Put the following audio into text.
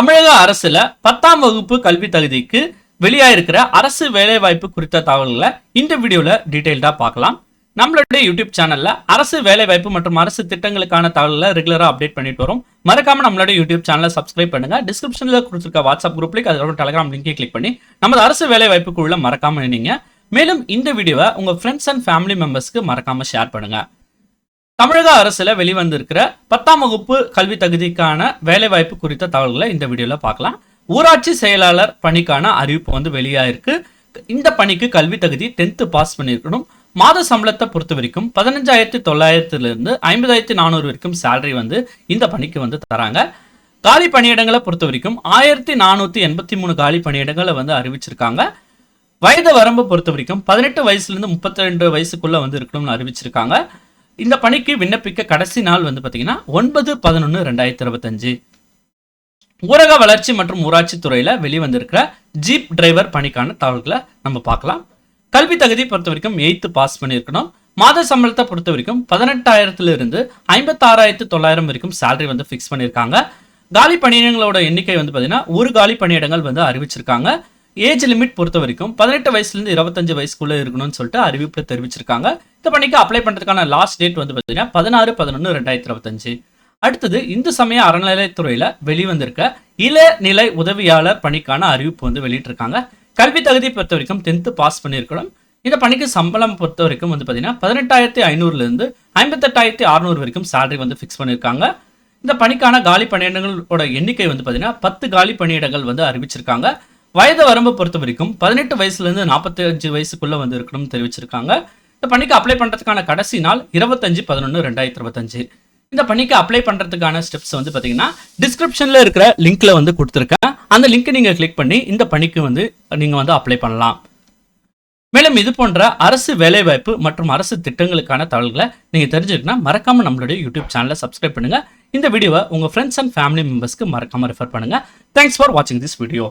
தமிழக அரசுல பத்தாம் வகுப்பு கல்வி தகுதிக்கு வெளியாயிருக்கிற அரசு வேலைவாய்ப்பு குறித்த தகவல்களை இந்த வீடியோவில் டீட்டெயில்டாக பார்க்கலாம். நம்மளுடைய யூடியூப் சேனல்ல அரசு வேலைவாய்ப்பு மற்றும் அரசு திட்டங்களுக்கான தகவல்களை ரெகுலராக அப்டேட் பண்ணிட்டு வரும். மறக்காம நம்மளோட யூடியூப் சேனலை சப்ஸ்கிரைப் பண்ணுங்க. டிஸ்கிரிப்ஷனில் கொடுத்துருக்க வாட்ஸ்அப் குரூப் லிங்க் அதோட டெலிகிராம் லிங்கை கிளிக் பண்ணி நமது அரசு வேலைவாய்ப்புக்குள்ள மறக்காம நினைங்க மேலும் இந்த வீடியோவை உங்கள் ஃப்ரெண்ட்ஸ் அண்ட் ஃபேமிலி மெம்பர்ஸ்க்கு மறக்காமல் ஷேர் பண்ணுங்க. தமிழக அரசில் வெளிவந்திருக்கிற பத்தாம் வகுப்பு கல்வி தகுதிக்கான வேலைவாய்ப்பு குறித்த தகவல்களை இந்த வீடியோவில் பார்க்கலாம். ஊராட்சி செயலாளர் பணிக்கான அறிவிப்பு வந்து வெளியாயிருக்கு. இந்த பணிக்கு கல்வி தகுதி டென்த்து பாஸ் பண்ணியிருக்கணும். மாத சம்பளத்தை பொறுத்த வரைக்கும் பதினஞ்சாயிரத்தி தொள்ளாயிரத்துல இருந்து ஐம்பதாயிரத்தி நானூறு வரைக்கும் சேலரி வந்து இந்த பணிக்கு வந்து தராங்க. காலி பணியிடங்களை பொறுத்த வரைக்கும் ஆயிரத்தி நானூத்தி எண்பத்தி மூணு காலி பணியிடங்களை வந்து அறிவிச்சிருக்காங்க. வயது வரம்பு பொறுத்த வரைக்கும் பதினெட்டு வயசுல இருந்து முப்பத்தி ரெண்டு வயசுக்குள்ள வந்து இருக்கணும்னு அறிவிச்சிருக்காங்க. இந்த பணிக்கு விண்ணப்பிக்க கடைசி நாள் வந்து பார்த்தீங்கன்னா ஒன்பது பதினொன்று ரெண்டாயிரத்தி இருபத்தஞ்சு. ஊரக வளர்ச்சி மற்றும் ஊராட்சி துறையில் வெளிவந்திருக்கிற ஜீப் டிரைவர் பணிக்கான தகவல்களை நம்ம பார்க்கலாம். கல்வி தகுதி பொறுத்த வரைக்கும் எயித்து பாஸ் பண்ணியிருக்கணும். மாத சம்பளத்தை பொறுத்த வரைக்கும் பதினெட்டாயிரத்துல இருந்து ஐம்பத்தாறாயிரத்து தொள்ளாயிரம் வரைக்கும் சேலரி வந்து ஃபிக்ஸ் பண்ணியிருக்காங்க. காலி பணியிடங்களோட எண்ணிக்கை வந்து பார்த்தீங்கன்னா ஒரு காலி பணியிடங்கள் வந்து அறிவிச்சிருக்காங்க. ஏஜ் லிமிட் பொறுத்த வரைக்கும் பதினெட்டு வயசுலேருந்து இருபத்தஞ்சு வயசுக்குள்ளே இருக்கணும்னு சொல்லிட்டு அறிவிப்பு தெரிவிச்சிருக்காங்க. இந்த பணிக்கு அப்ளை பண்ணுறதுக்கான லாஸ்ட் டேட் வந்து பார்த்தீங்கன்னா பதினாறு பதினொன்று ரெண்டாயிரத்தி இருபத்தஞ்சு. அடுத்தது இந்து சமய அறநிலையத்துறையில் வெளிவந்திருக்க இளநிலை உதவியாளர் பணிக்கான அறிவிப்பு வந்து வெளியிட்டிருக்காங்க. கல்வி தகுதி பொறுத்த வரைக்கும் டென்த்து பாஸ் பண்ணியிருக்கணும் இந்த பணிக்கு சம்பளம் பொறுத்த வரைக்கும் வந்து பார்த்தீங்கன்னா பதினெட்டாயிரத்தி ஐநூறுலேருந்து ஐம்பத்தெட்டாயிரத்தி அறநூறு வரைக்கும் சேலரி வந்து ஃபிக்ஸ் பண்ணியிருக்காங்க. இந்த பணிக்கான காலி பணியிடங்களோட எண்ணிக்கை வந்து பார்த்தீங்கன்னா பத்து காலி பணியிடங்கள் வந்து அறிவிச்சிருக்காங்க. வயது வரம்பு பொறுத்த வரைக்கும் பதினெட்டு வயசுலேருந்து நாற்பத்தி அஞ்சு வயசுக்குள்ளே வந்து இருக்கணும்னு தெரிவிச்சிருக்காங்க. இந்த பணிக்கு அப்ளை பண்ணுறதுக்கான கடைசி நாள் இருபத்தஞ்சு பதினொன்று ரெண்டாயிரத்தி இருபத்தஞ்சு. இந்த பணிக்கு அப்ளை பண்ணுறதுக்கான ஸ்டெப்ஸ் வந்து பார்த்தீங்கன்னா டிஸ்கிரிப்ஷனில் இருக்கிற லிங்க்கில் வந்து கொடுத்துருக்கேன். அந்த லிங்க்கை நீங்கள் கிளிக் பண்ணி இந்த பணிக்கு வந்து நீங்கள் வந்து அப்ளை பண்ணலாம். மேலும் இது போன்ற அரசு வேலைவாய்ப்பு மற்றும் அரசு திட்டங்களுக்கான தகவல்களை நீங்கள் தெரிஞ்சுக்கணும்னா மறக்காம நம்மளுடைய யூடியூப் சேனலை சப்ஸ்கிரைப் பண்ணுங்கள் இந்த வீடியோவை உங்கள் ஃப்ரெண்ட்ஸ் அண்ட் ஃபேமிலி மெம்பர்ஸ்க்கு மறக்காமல் ரெஃபர் பண்ணுங்க. தேங்க்ஸ் ஃபார் வாட்சிங் திஸ் வீடியோ